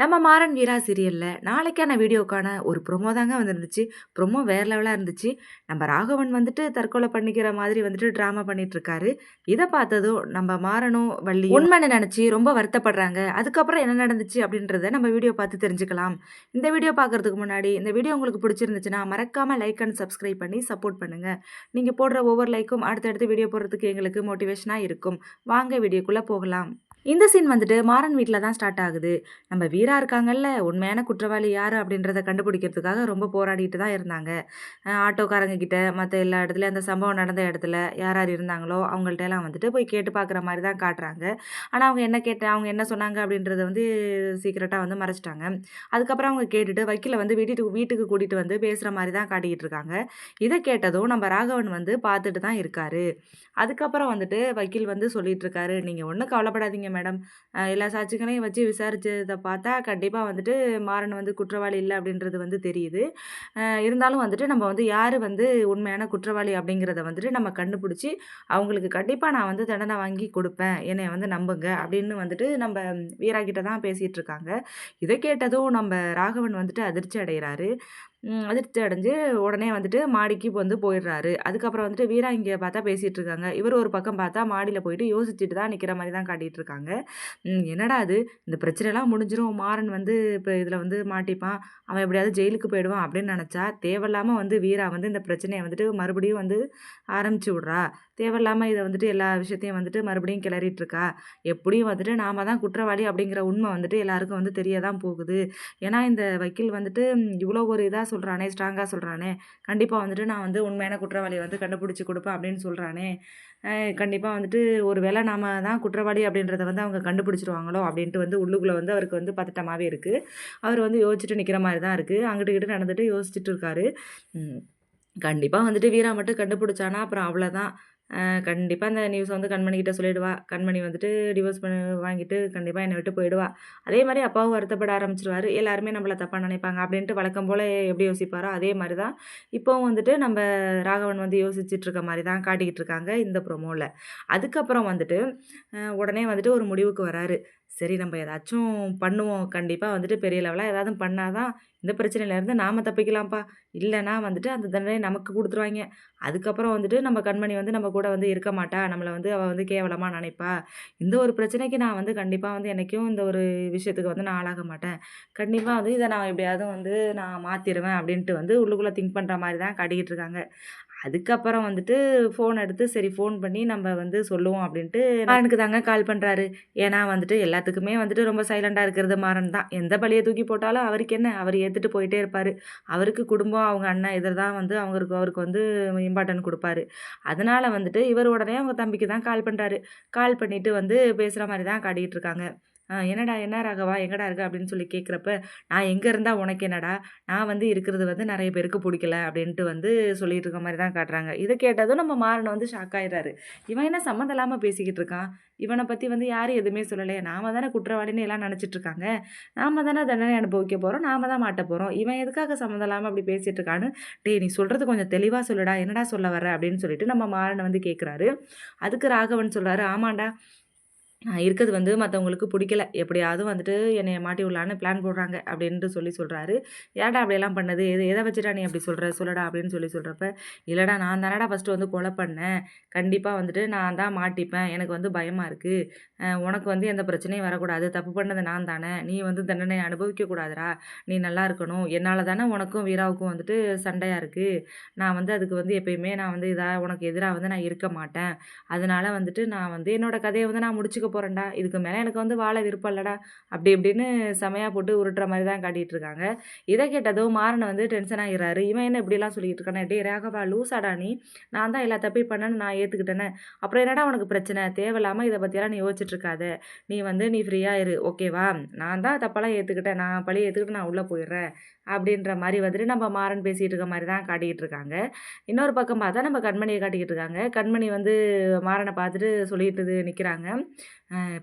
நம்ம மாறன் வீரா சீரியலில் நாளைக்கான வீடியோக்கான ஒரு ப்ரொமோ தாங்க வந்துருந்துச்சு. ப்ரொமோ வேறு லெவலாக இருந்துச்சு. நம்ம ராகவன் வந்துட்டு தற்கொலை பண்ணிக்கிற மாதிரி வந்துட்டு ட்ராமா பண்ணிகிட்ருக்காரு இதை பார்த்ததும் நம்ம மாறனும் வள்ளி உண்மைன்னு நினச்சி ரொம்ப வருத்தப்படுறாங்க. அதுக்கப்புறம் என்ன நடந்துச்சு அப்படின்றத நம்ம வீடியோ பார்த்து தெரிஞ்சுக்கலாம். இந்த வீடியோ பார்க்கறதுக்கு முன்னாடி இந்த வீடியோ உங்களுக்கு பிடிச்சிருந்துச்சுன்னா மறக்காமல் லைக் அண்ட் சப்ஸ்கிரைப் பண்ணி சப்போர்ட் பண்ணுங்கள் நீங்கள் போடுற ஒவ்வொரு லைக்கும் அடுத்தடுத்து வீடியோ போடுறதுக்கு எங்களுக்கு மோட்டிவேஷனாக இருக்கும். வாங்க வீடியோக்குள்ளே போகலாம். இந்த சீன் வந்துட்டு மாறன் வீட்டில் தான் ஸ்டார்ட் ஆகுது. நம்ம வீரா இருக்காங்கல்ல உண்மையான குற்றவாளி யார் அப்படின்றத கண்டுபிடிக்கிறதுக்காக ரொம்ப போராடிட்டு தான் இருந்தாங்க. ஆட்டோக்காரங்க கிட்ட மற்ற எல்லா இடத்துலையும் அந்த சம்பவம் நடந்த இடத்துல யார் யார் இருந்தாங்களோ அவங்கள்ட்ட எல்லாம் வந்துட்டு போய் கேட்டு பார்க்குற மாதிரி தான் காட்டுறாங்க. ஆனால் அவங்க என்ன கேட்ட அவங்க என்ன சொன்னாங்க அப்படின்றத வந்து சீக்கிரட்டாக வந்து மறைச்சிட்டாங்க. அதுக்கப்புறம் அவங்க கேட்டுட்டு வக்கீல வந்து வீட்டுக்கு வீட்டுக்கு கூட்டிகிட்டு வந்து பேசுகிற மாதிரி தான் காட்டிக்கிட்டு இருக்காங்க. இதை கேட்டதும் நம்ம ராகவன் வந்து பார்த்துட்டு தான் இருக்காரு. அதுக்கப்புறம் வந்துட்டு வக்கீல் வந்து சொல்லிட்டு இருக்காரு நீங்கள் ஒன்றும் கவலைப்படாதீங்க மேடம். எல்லா சாட்சிகளையும் வச்சு விசாரித்ததை பார்த்தா கண்டிப்பாக வந்துட்டு மாறன் வந்து குற்றவாளி இல்லை அப்படின்றது வந்து தெரியுது. இருந்தாலும் வந்துட்டு நம்ம வந்து யார் வந்து உண்மையான குற்றவாளி அப்படிங்கிறத வந்துட்டு நம்ம கண்டுபிடிச்சி அவங்களுக்கு கண்டிப்பாக நான் வந்து தண்டனை வாங்கி கொடுப்பேன் என்னை வந்து நம்புங்க அப்படின்னு வந்துட்டு நம்ம வீரா கிட்ட தான் பேசிகிட்டு இருக்காங்க. இதை கேட்டதும் நம்ம ராகவன் வந்துட்டு அதிர்ச்சி அடைகிறாரு. அதிர்ச்சி அடைஞ்சு உடனே வந்துட்டு மாடிக்கு வந்து போயிடுறாரு. அதுக்கப்புறம் வந்துட்டு வீரா இங்கே பார்த்தா பேசிகிட்டு இருக்காங்க. இவர் ஒரு பக்கம் பார்த்தா மாடியில் போயிட்டு யோசிச்சுட்டு தான் நிற்கிற மாதிரி தான் காட்டிகிட்டு இருக்காங்க. என்னடா அது? இந்த பிரச்சனைலாம் முடிஞ்சிடும் மாறன் வந்து இப்போ இதில் வந்து மாட்டிப்பான். அவன் எப்படியாவது ஜெயிலுக்கு போயிடுவான் அப்படின்னு நினச்சா தேவையில்லாமல் வந்து வீரா வந்து இந்த பிரச்சனையை வந்துட்டு மறுபடியும் வந்து ஆரம்பிச்சு விட்றா. தேவையில்லாமல் இதை வந்துட்டு எல்லா விஷயத்தையும் வந்துட்டு மறுபடியும் கிளறிட்டு இருக்கா. எப்படியும் வந்துட்டு நாம தான் குற்றவாளி அப்படிங்கிற உண்மை வந்துட்டு எல்லாருக்கும் வந்து தெரிய தான் போகுது. ஏன்னா இந்த வக்கீல் வந்துட்டு இவ்வளோ ஒரு இதாக சொல்கிறானே ஸ்ட்ராங்காக சொல்கிறானே கண்டிப்பாக வந்துட்டு நான் வந்து உண்மையான குற்றவாளியை வந்து கண்டுபிடிச்சி கொடுப்பேன் அப்படின்னு சொல்கிறானே கண்டிப்பாக வந்துட்டு ஒரு வேளை நாம தான் குற்றவாளி அப்படின்றத வந்து அவங்க கண்டுபிடிச்சிருவாங்களோ அப்படின்ட்டு வந்து உள்ளுக்குள்ளே வந்து அவருக்கு வந்து பதட்டமாகவே இருக்குது அவர் வந்து யோசிச்சுட்டு நிற்கிற மாதிரி தான் இருக்குது அங்கிட்டு கிட்ட நடந்துட்டு யோசிச்சுட்டு இருக்காரு. கண்டிப்பாக வந்துட்டு வீரா மட்டும் கண்டுபிடிச்சானா அப்புறம் அவ்வளோதான் கண்டிப்பாக அந்த நியூஸை வந்து கண்மணிக்கிட்ட சொல்லிவிடுவா கண்மணி வந்துட்டு டிவோர்ஸ் பண்ணி வாங்கிட்டு கண்டிப்பாக என்னை விட்டு போயிடுவா. அதே மாதிரி அப்பாவும் வருத்தப்பட ஆரம்பிச்சிருவார். எல்லாருமே நம்மளை தப்பாக நினைப்பாங்க அப்படின்ட்டு வழக்கம் போல் எப்படி யோசிப்பாரோ அதே மாதிரி தான் இப்போவும் வந்துட்டு நம்ம ராகவன் வந்து யோசிச்சுட்டு இருக்க மாதிரி தான் காட்டிக்கிட்டு இருக்காங்க இந்த ப்ரொமோவில் அதுக்கப்புறம் வந்துட்டு உடனே வந்துட்டு ஒரு முடிவுக்கு வராரு. சரி நம்ம ஏதாச்சும் பண்ணுவோம். கண்டிப்பாக வந்துட்டு பெரிய லெவலாக ஏதாவது பண்ணாதான் இந்த பிரச்சனையிலேருந்து நாம் தப்பிக்கலாம்ப்பா. இல்லைன்னா வந்துட்டு அந்த தண்டனை நமக்கு கொடுத்துருவாங்க அதுக்கப்புறம் வந்துட்டு நம்ம கண்மணி வந்து நம்ம கூட வந்து இருக்க மாட்டா. நம்மளை வந்து அவள் வந்து கேவலமாக நினைப்பா. இந்த ஒரு பிரச்சனைக்கு நான் வந்து கண்டிப்பாக வந்து எனக்கும் இந்த ஒரு விஷயத்துக்கு வந்து நான் ஆளாக மாட்டேன். கண்டிப்பாக வந்து இதை நான் எப்படியாவது வந்து நான் மாற்றிடுவேன் அப்படின்ட்டு வந்து உள்ளுக்குள்ளே திங்க் பண்ணுற மாதிரி தான் காட்டிக்கிட்டு இருக்காங்க. அதுக்கப்புறம் வந்துட்டு ஃபோன் எடுத்து சரி ஃபோன் பண்ணி நம்ம வந்து சொல்லுவோம் அப்படின்ட்டு மாறனுக்கு தாங்க கால் பண்ணுறாரு ஏன்னா வந்துட்டு எல்லாத்துக்குமே வந்துட்டு ரொம்ப சைலண்டாக இருக்கிறது மாறன் தான். எந்த பழியை தூக்கி போட்டாலும் அவருக்கு என்ன? அவர் ஏற்றுட்டு போயிட்டே இருப்பார். அவருக்கு குடும்பம் அவங்க அண்ணன் இதை தான் வந்து அவங்களுக்கு அவருக்கு வந்து இம்பார்ட்டன்ட் கொடுப்பாரு. அதனால் வந்துட்டு இவர் உடனே அவங்க தம்பிக்கு தான் கால் பண்ணுறாரு கால் பண்ணிவிட்டு வந்து பேசுகிற மாதிரி தான் காட்டிகிட்டு இருக்காங்க. என்னடா என்ன ராகவா எங்கடா இருக்க? அப்படின்னு சொல்லி கேட்குறப்ப நான் எங்கே இருந்தால் உனக்கு என்னடா? நான் வந்து இருக்கிறது வந்து நிறைய பேருக்கு பிடிக்கல அப்படின்ட்டு வந்து சொல்லிட்டு இருக்க மாதிரி தான் காட்டுறாங்க. இதை கேட்டதும் நம்ம மாறனை வந்து ஷாக் ஆயிடுறாரு. இவன் என்ன சம்மந்தம் இல்லாமல் பேசிக்கிட்டு இருக்கான்? இவனை பற்றி வந்து யாரும் எதுவுமே சொல்லலையே. நாம தானே குற்றவாளின்னு எல்லாம் நினச்சிட்டு இருக்காங்க. நாம தானே தண்டனை அனுபவிக்க போகிறோம் நாம தான் மாட்ட போகிறோம் இவன் எதுக்காக சம்மந்தம் இல்லாமல் அப்படி பேசிகிட்டு இருக்கான்னு டேய் நீ சொல்கிறது கொஞ்சம் தெளிவாக சொல்லுடா. என்னடா சொல்ல வர அப்படின்னு சொல்லிட்டு நம்ம மாறனை வந்து கேட்குறாரு. அதுக்கு ராகவன் சொல்கிறாரு ஆமாண்டா. நான் இருக்கிறது வந்து மற்றவங்களுக்கு பிடிக்கல. எப்படியாவது வந்துட்டு என்னை மாட்டி விடலான்னு பிளான் போடுறாங்க அப்படின்ட்டு சொல்லி சொல்கிறாரு ஏன்டா அப்படியெல்லாம் பண்ணது? எது எதை வச்சுட்டா நீ அப்படி சொல்கிற சொல்லடா அப்படின்னு சொல்லி சொல்கிறப்ப இல்லைடா நான் தானடா ஃபஸ்ட்டு வந்து கொலை பண்ணேன். கண்டிப்பாக வந்துட்டு நான் தான் மாட்டிப்பேன். எனக்கு வந்து பயமாக இருக்குது உனக்கு வந்து எந்த பிரச்சனையும் வரக்கூடாது. தப்பு பண்ணது நான் தானே. நீ வந்து தண்டனை அனுபவிக்கக்கூடாதுடா நீ நல்லா இருக்கணும். என்னால் தானே உனக்கும் வீராவுக்கும் வந்துட்டு சண்டையாக இருக்குது நான் வந்து அதுக்கு வந்து எப்பயுமே நான் வந்து இதாக உனக்கு எதிராக வந்து நான் இருக்க மாட்டேன். அதனால் வந்துட்டு நான் வந்து என்னோடய கதையை வந்து நான் முடிச்சுக்க போகிறேன்டா இதுக்கு மேலே எனக்கு வந்து வாழ விருப்பம் இல்லைடா அப்படி இப்படின்னு செமையாக போட்டு உருட்டுற மாதிரி தான் காட்டிகிட்டு இருக்காங்க. இதை கேட்டதும் மாறனை வந்து டென்ஷன் ஆகிறாரு இவன் என்ன இப்படிலாம் சொல்லிட்டு இருக்கானே? டே ராகவா லூசாடா நீ? நான் தான் எல்லா தப்பையும் பண்ணேன்னு நான் ஏற்றுக்கிட்டேனே அப்புறம் என்னடா உனக்கு பிரச்சனை? தேவையில்லாமல் இதை பற்றியெல்லாம் நீ யோசிச்சுட்ருக்காத நீ வந்து நீ ஃப்ரீயாக இரு. ஓகேவா நான் தான் தப்பெல்லாம் ஏற்றுக்கிட்டேன் நான் பழி ஏற்றுக்கிட்டு நான் உள்ளே போயிடுறேன். அப்படின்ற மாதிரி வந்துட்டு நம்ம மாறன் பேசிகிட்டு இருக்க மாதிரி தான் காட்டிக்கிட்டு இருக்காங்க. இன்னொரு பக்கம் பார்த்தா நம்ம கண்மணியை காட்டிக்கிட்டு இருக்காங்க. கண்மணி வந்து மாறனை பார்த்துட்டு சொல்லிட்டு நிற்கிறாங்க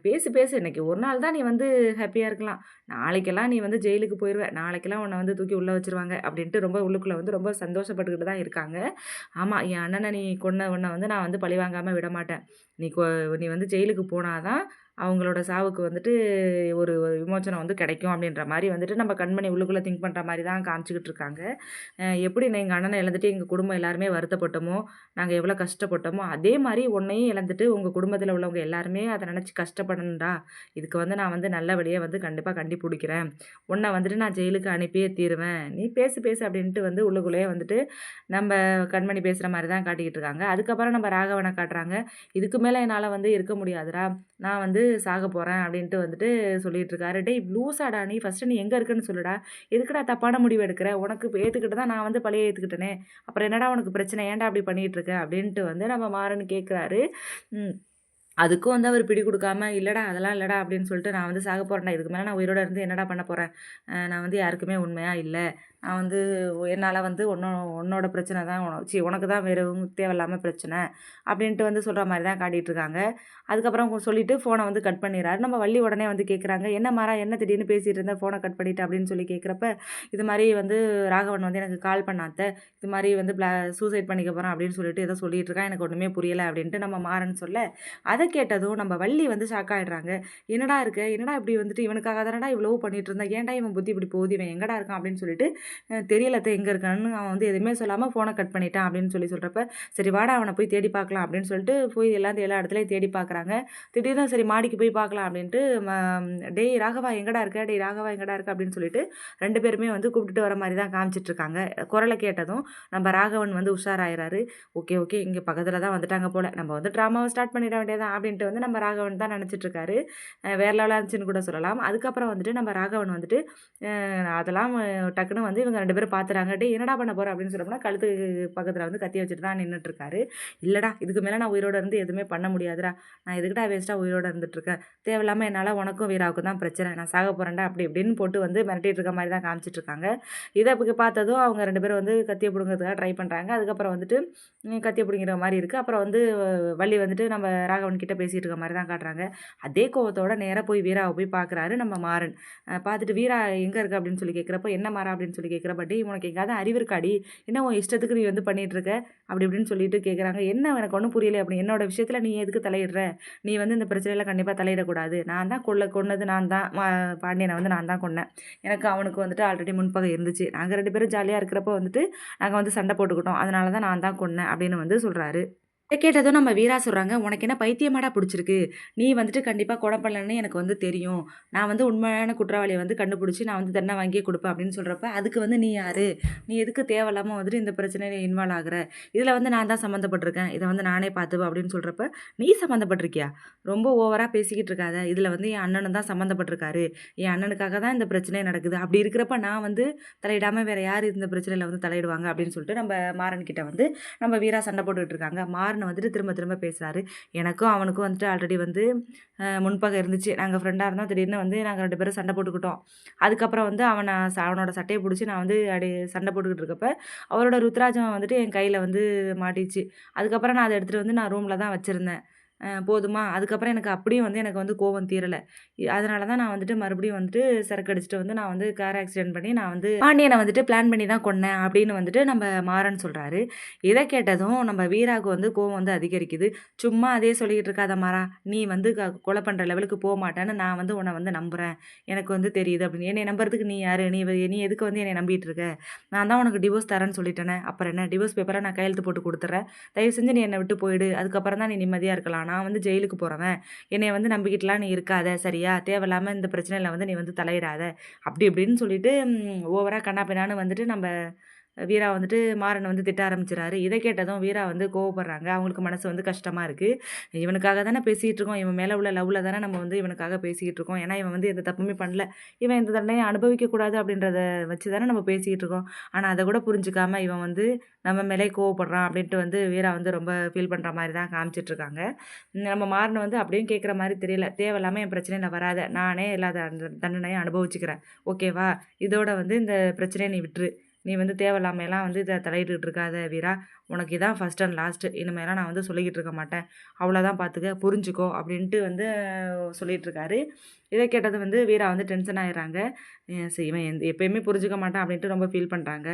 பேசு பேசு. இன்னைக்கு ஒரு நாள் தான் நீ வந்து ஹாப்பியாக இருக்கலாம். நாளைக்கெல்லாம் நீ வந்து ஜெயிலுக்கு போயிடுவ நாளைக்கெல்லாம் உன்னை வந்து தூக்கி உள்ளே வச்சிருவாங்க அப்படின்ட்டு ரொம்ப உள்ளுக்குள்ளே வந்து ரொம்ப சந்தோஷப்பட்டுக்கிட்டு தான் இருக்காங்க. ஆமாம் என் அண்ணனை நீ கொன்ன உன்னை வந்து நான் வந்து பழி வாங்காமல் விட மாட்டேன். நீ கொ நீ வந்து ஜெயிலுக்கு போனாதான் அவங்களோட சாவுக்கு வந்துட்டு ஒரு விமோச்சனம் வந்து கிடைக்கும் அப்படின்ற மாதிரி வந்துட்டு நம்ம கண்மணி உள்ளுக்குள்ளே திங்க் பண்ணுற மாதிரி தான் காமிச்சிக்கிட்டு இருக்காங்க. எப்படி எங்கள் அண்ணனை இழந்துட்டு எங்கள் குடும்பம் எல்லாருமே வருத்தப்பட்டோமோ நாங்கள் எவ்வளோ கஷ்டப்பட்டோமோ அதே மாதிரி உன்னையும் இழந்துட்டு உங்கள் குடும்பத்தில் உள்ளவங்க எல்லாருமே அதை நினச்சி கஷ்டப்படணும்டா. இதுக்கு வந்து நான் வந்து நல்லபடியாக வந்து கண்டிப்பாக கண்டி பிடிக்கிறேன் உன்னை வந்துட்டு நான் ஜெயிலுக்கு அனுப்பியே தீருவேன். நீ பேசு பேசு அப்படின்ட்டு வந்து உள்ளுக்குள்ளேயே வந்துட்டு நம்ம கண்மணி பேசுகிற மாதிரி தான் காட்டிக்கிட்டு இருக்காங்க. அதுக்கப்புறம் நம்ம ராகவனை காட்டுறாங்க. இதுக்கு மேலே என்னால் வந்து இருக்க முடியாதுடா. நான் வந்து சாக போகிறேன் அப்படின்ட்டு வந்துட்டு சொல்லிட்டு இருக்காரு. டேய் லூசாடா நீ. ஃபஸ்ட்டு நீ எங்கே இருக்குன்னு சொல்லுடா. எதுக்குடா தப்பான முடிவு எடுக்கிற? உனக்கு ஏற்றுக்கிட்டு தான் நான் வந்து பழைய ஏற்றுக்கிட்டேனே அப்புறம் என்னடா உனக்கு பிரச்சனை? ஏன்டா அப்படி பண்ணிகிட்டு இருக்க? அப்படின்ட்டு வந்து நம்ம மாறன்னு கேட்குறாரு அதுக்கும் வந்து அவர் பிடி கொடுக்காம இல்லைடா அதெல்லாம் இல்லைடா அப்படின்னு சொல்லிட்டு நான் வந்து சாக போகிறேன்டா இதுக்கு மேலே நான் உயிரோட இருந்து என்னடா பண்ண போகிறேன் நான் வந்து யாருக்குமே உண்மையாக இல்லை. வந்து என்னால் வந்து ஒன்றும் உன்னோட பிரச்சனை தான் சி உனக்கு தான் வேறு தேவையில்லாமல் பிரச்சனை அப்படின்ட்டு வந்து சொல்கிற மாதிரி தான் காட்டிகிட்ருக்காங்க அதுக்கப்புறம் சொல்லிவிட்டு ஃபோனை வந்து கட் பண்ணிடுறாரு. நம்ம வள்ளி உடனே வந்து கேட்குறாங்க என்ன மாறா என்ன திடீர்னு பேசிகிட்டு இருந்தேன் ஃபோனை கட் பண்ணிவிட்டு அப்படின்னு சொல்லி கேட்குறப்ப இது மாதிரி வந்து ராகவன் வந்து எனக்கு கால் பண்ணாத்த. இது மாதிரி வந்து ப்ளா சூசைட் பண்ணிக்க போகிறேன் அப்படின்னு சொல்லிட்டு ஏதோ சொல்லிகிட்டு இருக்கான் எனக்கு ஒன்றுமே புரியலை அப்படின்ட்டு நம்ம மாறன்னு சொல்ல அதை கேட்டதும் நம்ம வள்ளி வந்து ஷாக் ஆகிடுறாங்க என்னடா இருக்கு? என்னடா இப்படி வந்துட்டு? இவனுக்காக தானடா இவ்வளோ பண்ணிட்டு இருந்தேன் ஏன்டா இவன் புத்தி இப்படி போகுது? இவன் எங்கடா இருக்கான்? அப்படின்னு சொல்லிட்டு தெரியல எங்கே இருக்கான்னு. அவன் வந்து எதுவுமே சொல்லாமல் ஃபோனை கட் பண்ணிட்டான் அப்படின்னு சொல்லி சொல்கிறப்ப சரி வாடா அவனை போய் தேடி பார்க்கலாம் அப்படின்னு சொல்லிட்டு போய் எல்லாம் எல்லா இடத்துலையும் தேடி பார்க்குறாங்க. திடீர்னு சரி மாடிக்கு போய் பார்க்கலாம் அப்படின்ட்டு டேய் ராகவா எங்கடா இருக்க? டேய் ராகவா எங்கடா இருக்க? அப்படின்னு சொல்லிட்டு ரெண்டு பேருமே வந்து கூப்பிட்டுட்டு வர மாதிரி தான் காமிச்சிட்ருக்காங்க குரலை கேட்டதும் நம்ம ராகவன் வந்து உஷாராயிறாரு. ஓகே ஓகே இங்கே பக்கத்தில் தான் வந்துட்டாங்க போல். நம்ம வந்து ட்ராமாவை ஸ்டார்ட் பண்ணிட வேண்டியதான் அப்படின்ட்டு வந்து நம்ம ராகவன் தான் நினச்சிட்ருக்காரு வேற லெவலாக இருந்துச்சுன்னு கூட சொல்லலாம். அதுக்கப்புறம் வந்துட்டு நம்ம ராகவன் வந்துட்டு அதெல்லாம் டக்குன்னு வந்து இவங்க ரெண்டு பேரும் பார்த்துறாங்க டே என்னடா பண்ண போகிறோம் அப்படின்னு சொல்லப்போனா கழுத்து பக்கத்தில் வந்து கத்தி வச்சுட்டு தான் நின்றுட்டுருக்காரு இல்லைடா இதுக்கு மேலே நான் உயிரோடு இருந்து எதுவுமே பண்ண முடியாதுடா. நான் எதுக்கிட்டா வேஸ்ட்டாக உயிரோடு இருந்துட்டுருக்கேன்? தேவையில்லாமல் என்னால் உனக்கும் வீராவுக்கு தான் பிரச்சனை. நான் சாக போகிறேன்டா அப்படி இப்படின்னு போட்டு வந்து மிரட்டிட்டு இருக்க மாதிரி தான் காமிச்சிட்ருக்காங்க இதை இப்போ பார்த்ததும் அவங்க ரெண்டு பேரும் வந்து கத்தியை பிடுங்கிறதுக்காக ட்ரை பண்ணுறாங்க அதுக்கப்புறம் வந்துட்டு கத்தியை பிடிங்கிற மாதிரி இருக்குது அப்புறம் வந்து வள்ளி வந்துட்டு நம்ம ராகவன் கிட்ட பேசிகிட்டு இருக்க மாதிரி தான் காட்டுறாங்க. அதே கோவத்தோட நேராக போய் வீராவை போய் பார்க்குறாரு நம்ம மாறன். பார்த்துட்டு வீரா எங்கே இருக்குது அப்படின்னு சொல்லி கேட்குறப்போ என்ன மாறா? அப்படின்னு சொல்லி கேட்குறப்ப உனக்கு எங்கேயாவது அறிவு இருக்காடி. என்ன உன் இஷ்டத்துக்கு நீ வந்து பண்ணிகிட்ருக்க அப்படி இப்படின்னு சொல்லிட்டு கேட்குறாங்க. என்ன எனக்கு ஒன்றும் புரியலை அப்படி என்னோட விஷயத்தில் நீ எதுக்கு தலையிடுற? நீ வந்து இந்த பிரச்சனையில் கண்டிப்பாக தலையிடக்கூடாது. நான் தான் கொள்ள கொன்னது நான் தான். பாண்டியனை வந்து நான் தான் கொன்னேன். எனக்கு அவனுக்கு வந்துட்டு ஆல்ரெடி முன்பகை இருந்துச்சு. நாங்கள் ரெண்டு பேரும் ஜாலியாக இருக்கிறப்ப வந்துட்டு நாங்கள் வந்து சண்டை போட்டுக்கிட்டோம். அதனால தான் நான் தான் கொன்னேன் அப்படின்னு வந்து சொல்கிறாரு இதை கேட்டதும் நம்ம வீரா சொல்கிறாங்க உனக்கு என்ன பைத்தியமாடா பிடிச்சிருக்கு? நீ வந்துட்டு கண்டிப்பாக கொலை பண்ணலன்னு எனக்கு வந்து தெரியும். நான் வந்து உண்மையான குற்றவாளியை வந்து கண்டுபிடிச்சி நான் வந்து தண்டனை வாங்கியே கொடுப்பேன் அப்படின்னு சொல்கிறப்ப அதுக்கு வந்து நீ யார்? நீ எதுக்கு தேவையில்லாமல் வந்துட்டு இந்த பிரச்சனையில் இன்வால்வ் ஆகிற? இதில் வந்து நான் தான் சம்மந்தப்பட்டிருக்கேன். இதை வந்து நானே பார்த்துப்பேன் அப்படின்னு சொல்கிறப்ப நீ சம்மந்தப்பட்டிருக்கியா? ரொம்ப ஓவராக பேசிக்கிட்டு இருக்காத. இதில் வந்து என் அண்ணனும் தான் சம்மந்தப்பட்டிருக்காரு. என் அண்ணனுக்காக தான் இந்த பிரச்சனை நடக்குது. அப்படி இருக்கிறப்ப நான் வந்து தலையிடாமல் வேறு யார் இந்த பிரச்சனையில் வந்து தலையிடுவாங்க? அப்படின்னு சொல்லிட்டு நம்ம மாறன்கிட்ட வந்து நம்ம வீரா சண்டை போட்டுக்கிட்டு இருக்காங்க. மாறன் வந்துட்டு திரும்ப திரும்ப பேசுகிறாரு எனக்கும் அவனுக்கும் வந்துட்டு ஆல்ரெடி வந்து முன்பகை இருந்துச்சு. நாங்கள் ஃப்ரெண்டாக இருந்தோம். திடீர்னு வந்து நாங்கள் ரெண்டு பேரும் சண்டை போட்டுக்கிட்டோம். அதுக்கப்புறம் வந்து அவனை அவனோட சட்டையை பிடிச்சி நான் வந்து அப்படி சண்டை போட்டுக்கிட்டு இருக்கப்ப அவரோட ருத்ராஜம் வந்துட்டு என் கையில் வந்து மாட்டிச்சு. அதுக்கப்புறம் நான் அதை எடுத்துகிட்டு வந்து நான் ரூமில் தான் வச்சுருந்தேன். போதுமா? அதுக்கப்புறம் எனக்கு அப்படியும் வந்து எனக்கு வந்து கோவம் தீரலை. அதனால தான் நான் வந்துட்டு மறுபடியும் வந்துட்டு சரக்கு அடிச்சுட்டு வந்து நான் வந்து கார் ஆக்சிடென்ட் பண்ணி நான் வந்து பாண்டியனை வந்துட்டு பிளான் பண்ணி தான் கொன்னேன் அப்படின்னு வந்துட்டு நம்ம மாறன் சொல்கிறாரு இதை கேட்டதும் நம்ம வீராவுக்கு வந்து கோவம் வந்து அதிகரிக்குது. சும்மா அதே சொல்லிக்கிட்டு இருக்காத மாறா நீ வந்து கொலை பண்ணுற லெவலுக்கு போக மாட்டேன்னு நான் வந்து உன்னை வந்து நம்புகிறேன் எனக்கு வந்து தெரியுது அப்படின்னு. என்னை நம்புறதுக்கு நீ யார்? நீ நீ எதுக்கு வந்து என்னை நம்பிட்டு இருக்க? நான் தான் உனக்கு டிவோர்ஸ் தரேன்னு சொல்லிட்டேனே. அப்புறம் என்ன? டிவோர்ஸ் பேப்பரை நான் கையெழுத்து போட்டு கொடுத்துட்றேன். தயவு செஞ்சு நீ என்னை விட்டு போயிடு. அதுக்கப்புறம் தான் நீ நிம்மதியாக இருக்கலாம். நான் வந்து ஜெயிலுக்கு போகிறவன் என்னை வந்து நம்பிக்கிட்டலாம் நீ இருக்காத சரியா? தேவையில்லாமல் இந்த பிரச்சனையில் வந்து நீ வந்து தலையிடாத. அப்படி இப்படின்னு சொல்லிட்டு ஓவராக கண்ணா பின்னான்னு வந்துட்டு நம்ம வீரா வந்துட்டு மாறன் வந்து திட்ட ஆரம்பிச்சிடாரு இதை கேட்டதும் வீரா வந்து கோவப்படுறாங்க. அவங்களுக்கு மனசு வந்து கஷ்டமாக இருக்குது இவனுக்காக தானே பேசிகிட்டு இருக்கோம். இவன் மேலே உள்ள லவ்வில் தானே நம்ம வந்து இவனுக்காக பேசிக்கிட்டு இருக்கோம். ஏன்னா இவன் வந்து எந்த தப்புமே பண்ணல. இவன் இந்த தண்டனையும் அனுபவிக்கக்கூடாது அப்படின்றத வச்சு தானே நம்ம பேசிக்கிட்டு இருக்கோம். ஆனால் அதை கூட புரிஞ்சுக்காம இவன் வந்து நம்ம மேலே கோவப்படுறான் அப்படின்ட்டு வந்து வீரா வந்து ரொம்ப ஃபீல் பண்ணுற மாதிரி தான் காமிச்சிட்ருக்காங்க நம்ம மாறன் வந்து அப்படியும் கேட்குற மாதிரி தெரியல. தேவையில்லாமல் என் பிரச்சனையில் வராத. நானே இல்லாத தண்டனையும் அனுபவிச்சுக்கிறேன். ஓகேவா? இதோட வந்து இந்த பிரச்சனையை நீ விட்டுரு. நீ வந்து தேவையில்லாமையெல்லாம் வந்து இதை தலையிட்டு இருக்காத வீரா. உனக்கு இதான் ஃபஸ்ட் அண்ட் லாஸ்ட்டு இனிமேலாம் நான் வந்து சொல்லிக்கிட்டு இருக்க மாட்டேன். அவ்வளோதான் பார்த்துக்க புரிஞ்சுக்கோ அப்படின்ட்டு வந்து சொல்லிகிட்ருக்காரு இதை கேட்டது வந்து வீரா வந்து டென்ஷன் ஆகிடுறாங்க இவன் எந்த எப்போயுமே புரிஞ்சுக்க மாட்டான் அப்படின்ட்டு ரொம்ப ஃபீல் பண்ணுறாங்க